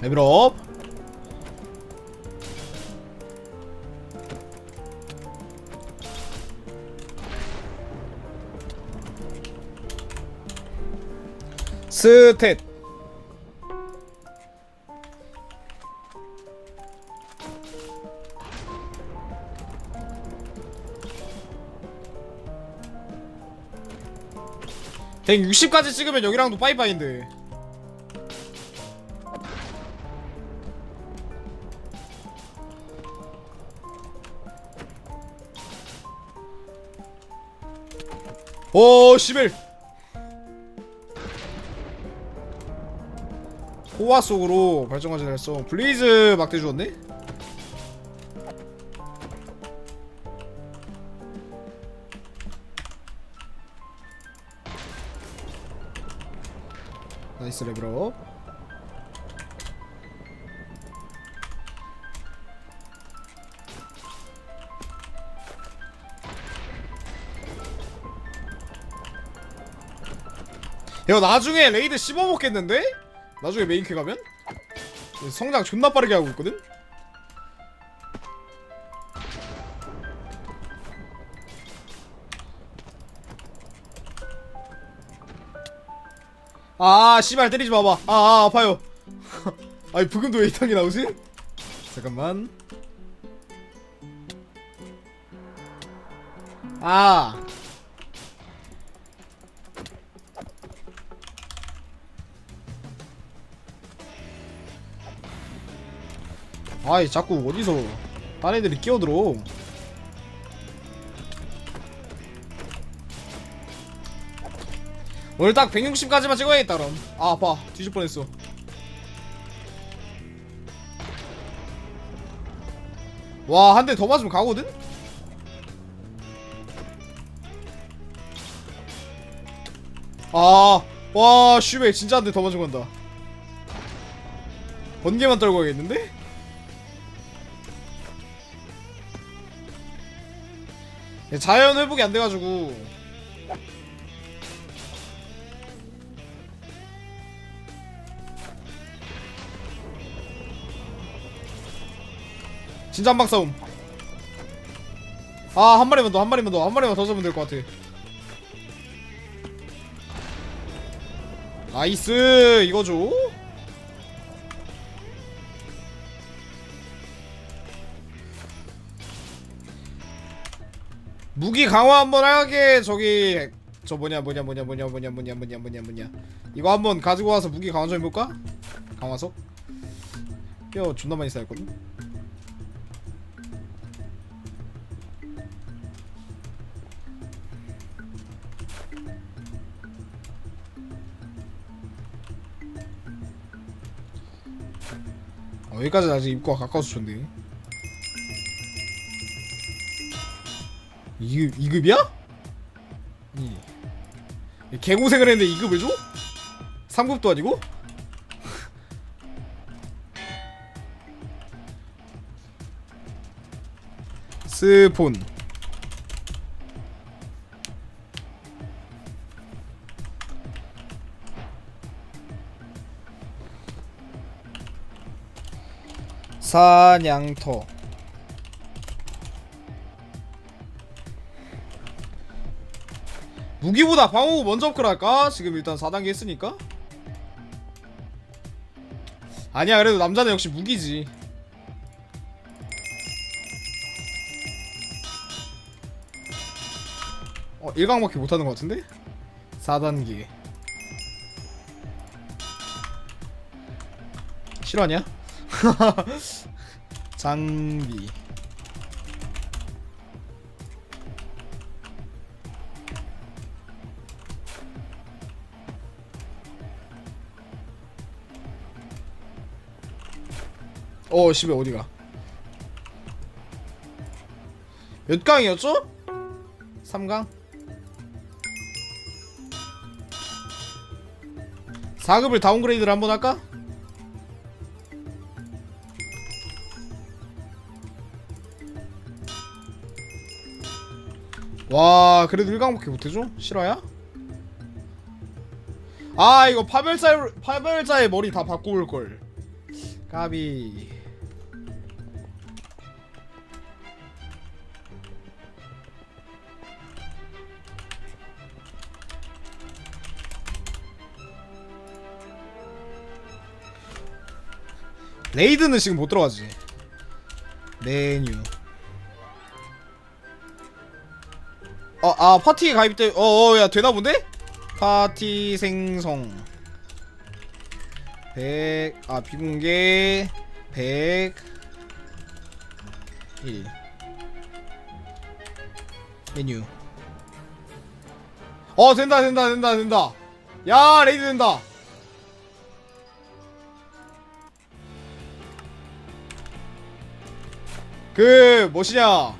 레벨업 스탯. (160까지) 찍으면 여기랑도 빠이빠이인데 오 씨벨 호화 속으로 발전까지 했어. 블레이즈 막대 주었네? 나이스 레벨업 야 나중에 레이드 씹어먹겠는데? 나중에 메인캐 가면? 성장 존나 빠르게 하고 있거든? 아 씨발 때리지 마봐 아, 아 아파요 아니 부금도 왜게 나오지? 잠깐만 아 아이 자꾸 어디서 딴 애들이 끼어들어. 오늘 딱 160까지만 찍어야겠다 그럼. 아 아파. 뒤질 뻔했어. 와 한 대 더 맞으면 가거든? 아와 슈베 진짜 한 대 더 맞으면 간다. 번개만 떨고 가겠는데? 자연 회복이 안 돼가지고. 진짜 한방 싸움. 아 한 마리만 더 한 마리만 더 한 마리만 더 잡으면 될 것 같아. 나이스! 이거죠 무기 강화 한번 하게 저기 저 뭐냐 뭐냐 뭐냐 뭐냐 뭐냐 뭐냐 뭐냐 뭐냐 뭐냐 이거 한번 가지고 와서 무기 강화 좀 해볼까? 강화석? 뼈 존나 많이 쌓였거든? 어, 여기까지 아직 입구가 가까워서 좋네 2급, 2급이야? 이 개고생을 했는데 2급을 줘? 3급도 아니고? 스폰 사냥터 무기보다 방어구 먼저 업그레이드할까? 지금 일단 4단계 했으니까 아니야 그래도 남자는 역시 무기지 어 1강밖에 못하는 것 같은데? 4단계 실화냐? 장비 어 씨발 어디가 몇 강이었죠? 3강 4급을 다운그레이드를 한번 할까? 와 그래도 1강밖에 못해줘? 실화야? 아 이거 파별자 파별자의 머리 다 바꿔올걸 까비 레이드는 지금 못 들어가지. 메뉴. 어, 아 파티에 가입돼 어야 되나 본데? 파티 생성. 100, 아, 비공개. 100 1 메뉴. 어 된다 된다 된다 된다. 야 레이드 된다 그 뭐시냐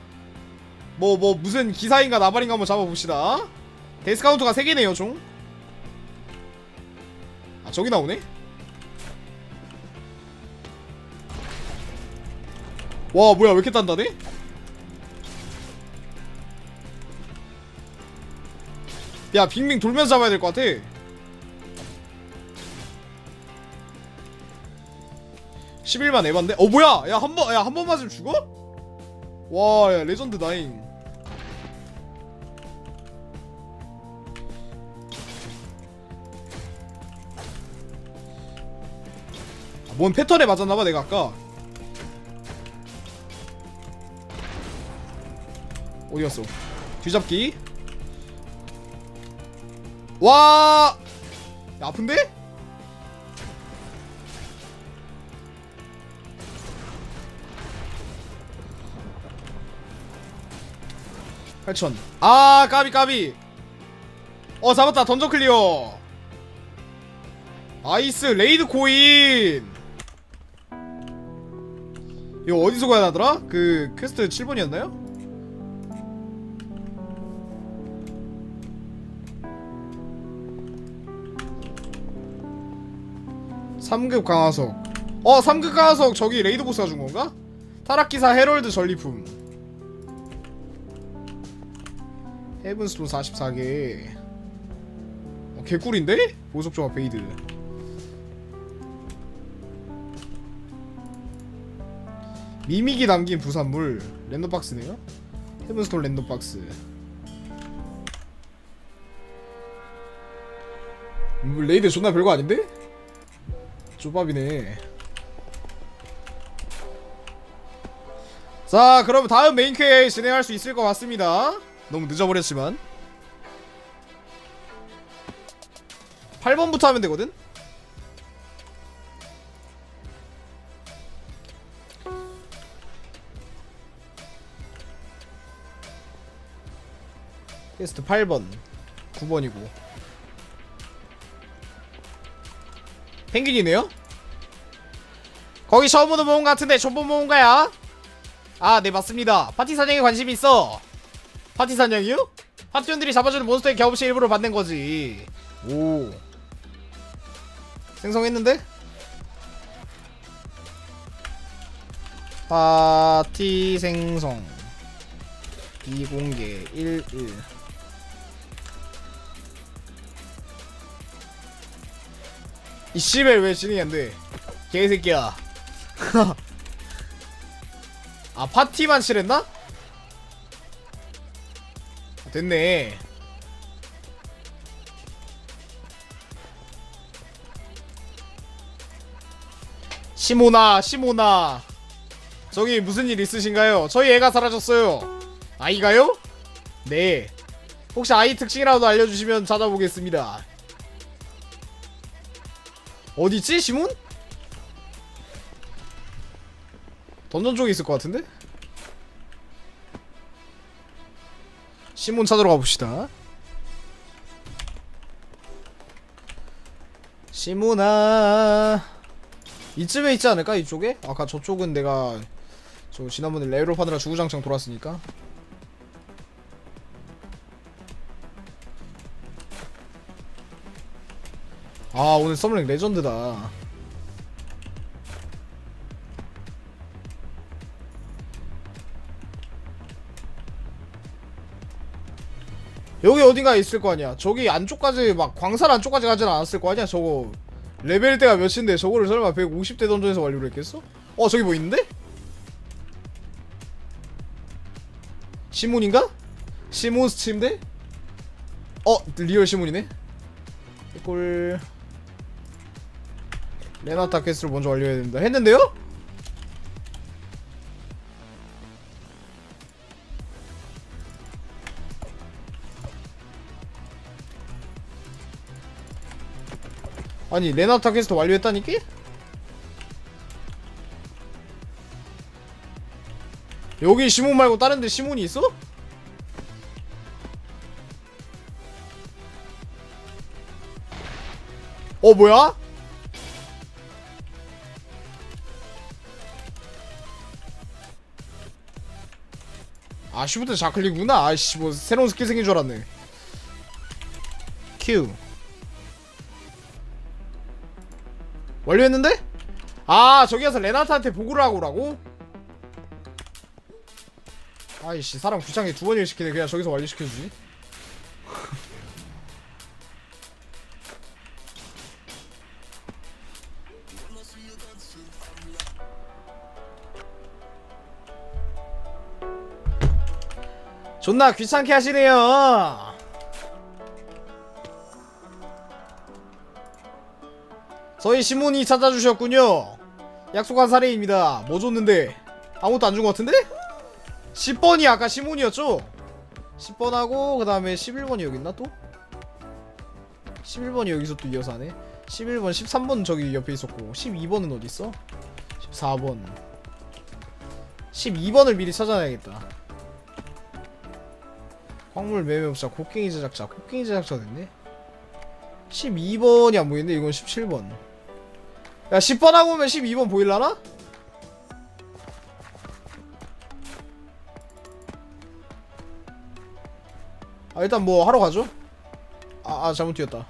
뭐뭐 무슨 기사인가 나발인가 한번 잡아봅시다 데스카운트가 3개네요 총 아 저기 나오네 와 뭐야 왜 이렇게 단단해? 야 빙빙 돌면서 잡아야 될 것 같아 (11만) 에반데? 어 뭐야 야 한 번 야 한 번 맞으면 죽어? 와 야 레전드 나인 아, 뭔 패턴에 맞았나봐 내가 아까 어디 갔어? 뒤잡기. 와, 야, 아픈데? (8천) 아 까비 까비. 어 잡았다. 던져 클리어. 아이스. 레이드 코인. 이거 어디서 가야 하더라? 그 퀘스트 7번이었나요? 3급 강화석. 어 3급 강화석 저기 레이드 보스가 준 건가? 타락기사 헤럴드 전리품 헤븐스톤 44개 어, 개꿀인데? 보석 조합 베이드 미믹이 담긴 부산물 랜덤박스네요 헤븐스톤 랜덤박스 음, 레이드 존나 별거 아닌데? 조밥이네. 자, 그럼 다음 메인 퀘 진행할 수 있을 것 같습니다. 너무 늦어버렸지만. 8번부터 하면 되거든? 퀘스트 8번 9번이고 펭귄이네요? 거기 처음으로 모은 것 같은데 전부 모은 거야? 아, 네 맞습니다. 파티 사냥에 관심이 있어. 파티 사냥이요? 파티원들이 잡아주는 몬스터의 경험치 일부러 받는 거지. 오. 생성했는데? 파티 생성. 비공개 11. 이 씨발 왜 진행이 안 돼? 개새끼야. 아 파티만 칠했나? 아, 됐네. 시모나 시모나 저기 무슨 일 있으신가요? 저희 애가 사라졌어요. 아이가요? 네. 혹시 아이 특징이라도 알려주시면 찾아보겠습니다. 어디지 시몬? 던전 쪽에 있을 것 같은데? 시몬 찾으러 가봅시다. 시몬아. 이쯤에 있지 않을까 이쪽에? 아까 저쪽은 내가 저 지난번에 레이로 파느라 주구장창 돌았으니까. 아 오늘 썸랭 레전드다 여기 어딘가 있을 거 아니야 저기 안쪽까지 막 광산 안쪽까지 가진 않았을 거 아니야 저거 레벨대가 몇인데 저거를 설마 150대 던전에서 완료를 했겠어? 어 저기 뭐 있는데? 시몬인가? 시몬 스팀대? 어 리얼 시몬이네 이걸 레나타 퀘스트를 먼저 완료해야 된다 했는데요? 아니 레나타 퀘스트 완료했다니까? 여기 시몬 말고 다른 데 시몬이 있어? 어 뭐야? 아 슈부터 자클릭구나 아이씨 뭐 새로운 스킬 생긴 줄 알았네 큐 완료했는데? 아 저기 가서 레나타한테 보고를 하고 오라고? 아이씨 사람 귀찮게 두번일 시키네 그냥 저기서 완료시켜주지 존나 귀찮게 하시네요 저희 시몬이 찾아주셨군요 약속한 사례입니다 뭐 줬는데 아무것도 안 준 것 같은데? 10번이 아까 시몬이었죠? 10번하고 그 다음에 11번이 여기 있나 또? 11번이 여기서 또 이어서 하네 11번 13번 저기 옆에 있었고 12번은 어디 있어? 14번 12번을 미리 찾아놔야겠다 광물 매매업자 곡괭이 제작자 곡괭이 제작자 됐네 12번이 안 보이는데 이건 17번 야 10번 하고 오면 12번 보일라나? 아 일단 뭐 하러 가죠 아, 아 잘못 뛰었다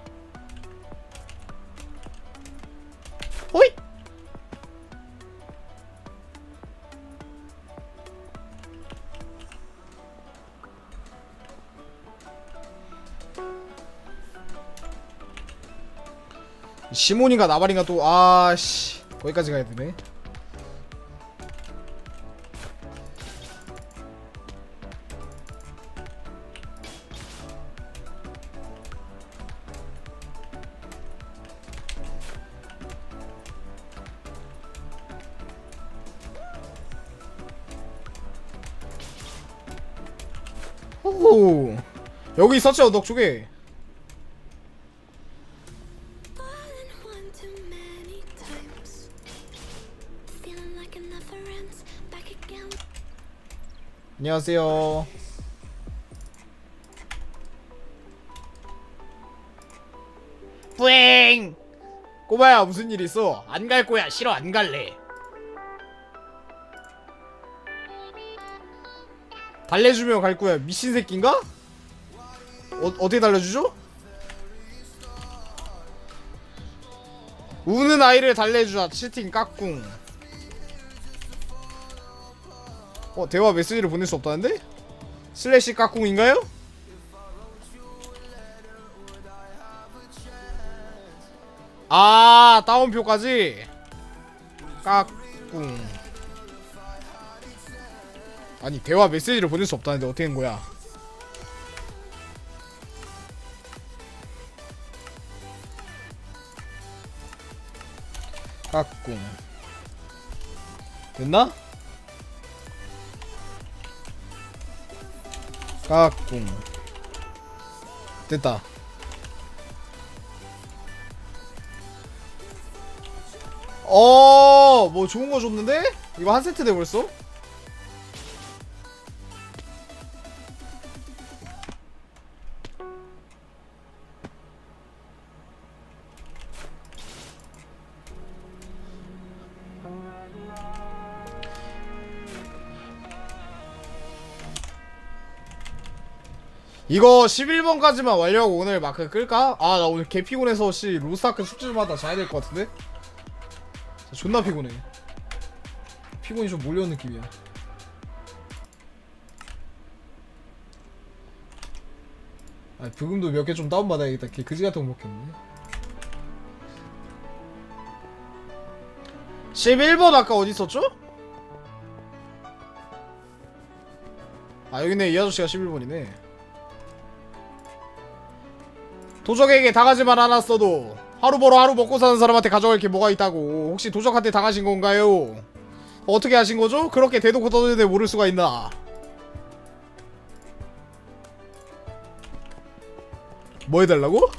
시몬인가 나발인가 또 아씨. 거기까지 가야 되네. 오 여기 있었지 언덕 쪽에 안녕하세요. 뿌잉! 꼬마야 무슨 일 있어? 안 갈 거야. 싫어 안 갈래. 달래주면 갈 거야. 미친 새끼인가? 어, 어떻게 달래주죠? 우는 아이를 달래주자. 채팅 깍꿍. 어 대화 메시지를 보낼 수 없다는데? 슬래시 까꿍인가요? 아 다운표까지 까꿍 아니 대화 메시지를 보낼 수 없다는데 어떻게 된 거야 까꿍 됐나? 까꿍 됐다 어, 뭐 좋은 거 줬는데? 이거 한 세트 돼 벌써? 이거 11번까지만 완료하고 오늘 마크 끌까? 아 나 오늘 개 피곤해서 씨 로스타크 숙제 좀 하다 자야 될 것 같은데? 진짜 존나 피곤해 피곤이 좀 몰려온 느낌이야 아 부금도 몇 개 좀 다운받아야겠다 걔 그지 같은 거 먹겠네 11번 아까 어디 있었죠? 아 여기네 이 아저씨가 11번이네 도적에게 당하지만 않았어도 하루 벌어 하루 먹고 사는 사람한테 가져갈 게 뭐가 있다고 혹시 도적한테 당하신 건가요? 어떻게 하신 거죠? 그렇게 대놓고 떠드는데 모를 수가 있나 뭐 해달라고?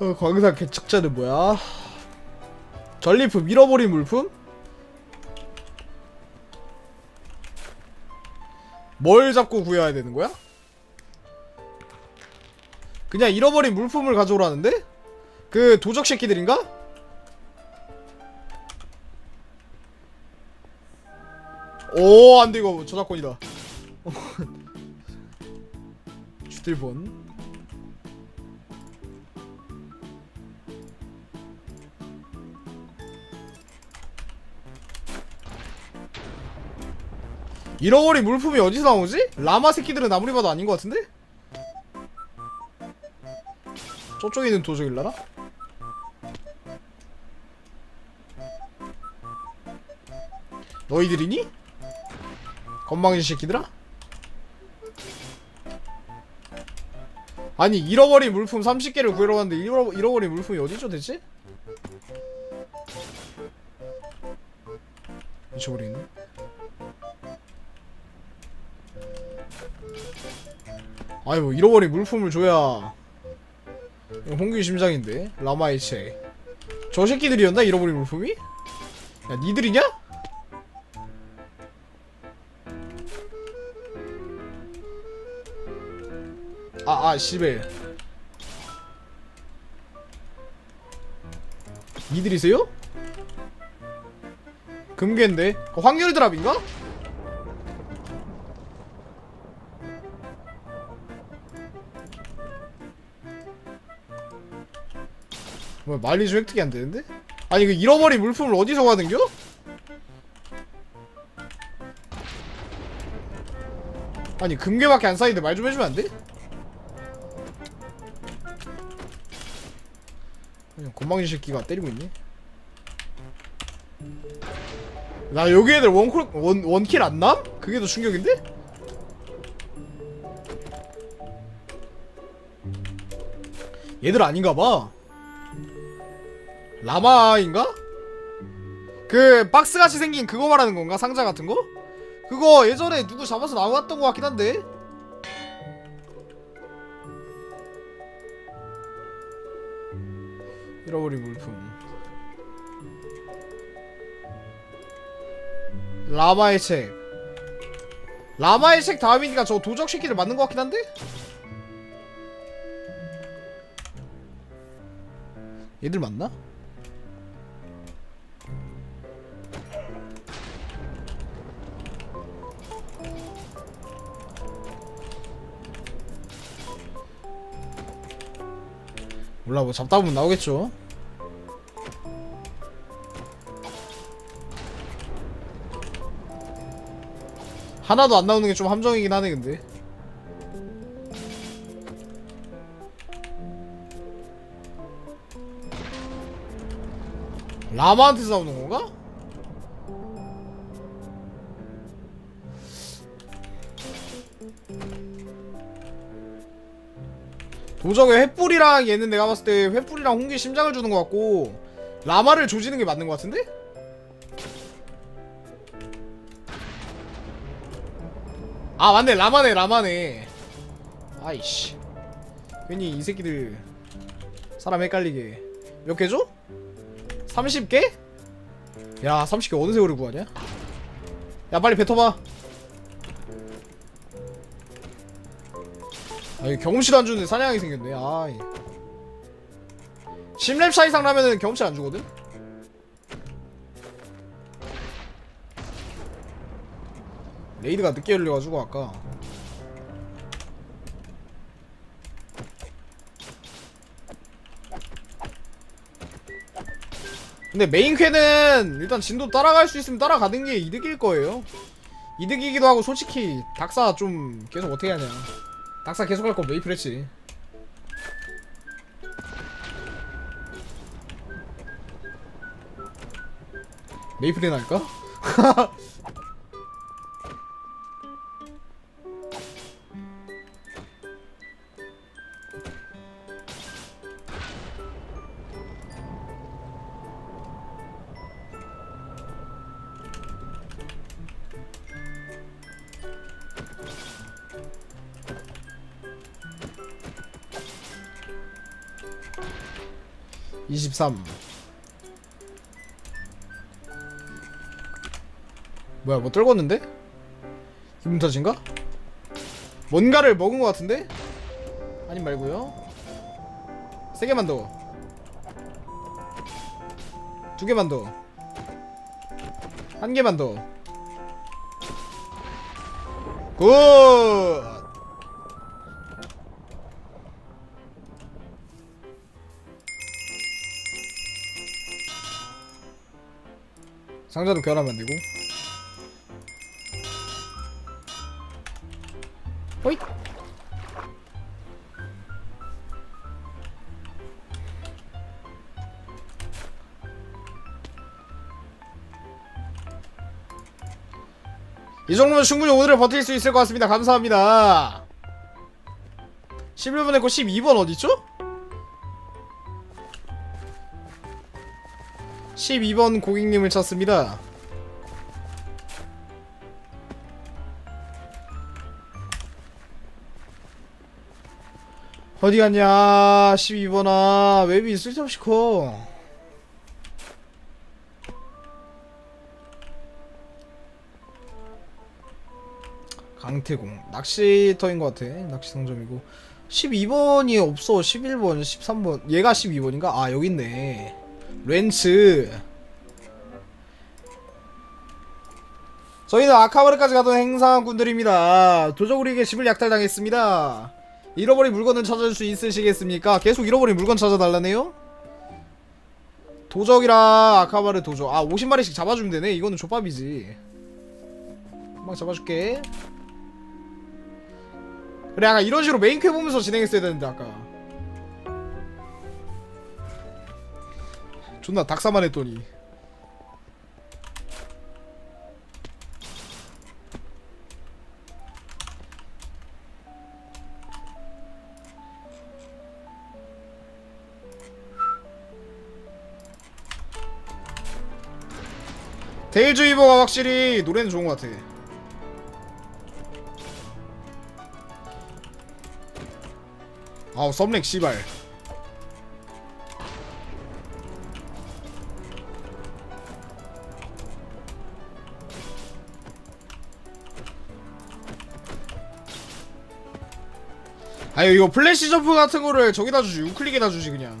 어, 광산 개척자는 뭐야? 전리품 잃어버린 물품? 뭘 잡고 구해야 되는 거야? 그냥 잃어버린 물품을 가져오라는데? 그 도적 새끼들인가? 오 안돼 이거 저작권이다 주들본 잃어버린 물품이 어디서 나오지? 라마 새끼들은 아무리 봐도 아닌 것 같은데? 저쪽에 있는 도적일라나? 너희들이니? 건방진 새끼들아? 아니 잃어버린 물품 30개를 구해러 갔는데 잃어, 잃어버린 물품이 어디죠 대체? 잊어버리네 아니 뭐 잃어버린 물품을 줘야 홍규 심장인데 라마의 책저 새끼들이었나 잃어버린 물품이? 야 니들이냐? 아아 씨발 니들이세요? 금괴인데 그 확률 드랍인가? 뭐야 마일리지 획득이 안 되는데? 아니 그 잃어버린 물품을 어디서 가는겨? 아니 금괴밖에 안 쌓이는데 말 좀 해주면 안 돼? 그냥 건방진 새끼가 때리고 있네 나 여기 애들 원콜 원 원킬 안 남? 그게 더 충격인데? 얘들 아닌가 봐 라마인가? 그 박스같이 생긴 그거 말하는 건가? 상자 같은 거? 그거 예전에 누구 잡아서 나왔던 것 같긴 한데 잃어버린 물품 라마의 책 라마의 책 다음이니까 저 도적 새끼들 맞는 것 같긴 한데? 얘들 맞나? 몰라 뭐 잡다 보면 나오겠죠 하나도 안 나오는 게 좀 함정이긴 하네 근데 라마한테 싸우는 건가? 도적에 횃불이랑 얘는 내가 봤을 때 횃불이랑 홍기 심장을 주는 것 같고 라마를 조지는 게 맞는 것 같은데? 아 맞네 라마네 라마네 아이씨 괜히 이 새끼들 사람 헷갈리게 몇 개죠? 30개? 야 30개 어느 세월을 구하냐? 야 빨리 뱉어봐 아 경험치도 안 주는데 사냥하게 생겼네. 아이 10렙 차 이상 나면은 경험치 안 주거든? 레이드가 늦게 열려가지고 아까. 근데 메인 퀘는 일단 진도 따라갈 수 있으면 따라가는 게 이득일 거예요. 이득이기도 하고 솔직히 닥사 좀 계속 어떻게 하냐 닥사 계속 할거 메이플 했지 메이플이나니까? 이십삼 뭐야 뭐 떨궜는데? 기분 탓인가? 뭔가를 먹은 것 같은데? 아니 말고요 세 개만 더. 두 개만 더. 한 개만 더. 굿. 상자도 교환하면 안 되고. 호잇. 이 정도면 충분히 오늘을 버틸 수 있을 것 같습니다. 감사합니다. 11번 했고 12번 어디죠? 12번 고객님을 찾습니다. 어디 갔냐? 12번아 웹이 쓸데없이 커. 강태공 낚시터인 것 같아. 낚시 상점이고. 12번이 없어. 11번 13번. 얘가 12번인가? 아 여기 있네 렌츠. 저희는 아카바르까지 가던 행상꾼들입니다. 도저구리에게 집을 약탈당했습니다. 잃어버린 물건은 찾아줄 수 있으시겠습니까? 계속 잃어버린 물건 찾아달라네요? 도적이랑 아카바르 도적. 아 50마리씩 잡아주면 되네. 이거는 족밥이지. 금방 잡아줄게. 그래 아까 이런 식으로 메인 퀘 보면서 진행했어야 되는데 아까 존나 닭사만 했더니. 데일주의보가 확실히 노래는 좋은 것 같아. 아우 썸렉 씨발 아유 이거 플래시 점프 같은 거를 저기다 주지. 우클릭에다 주지 그냥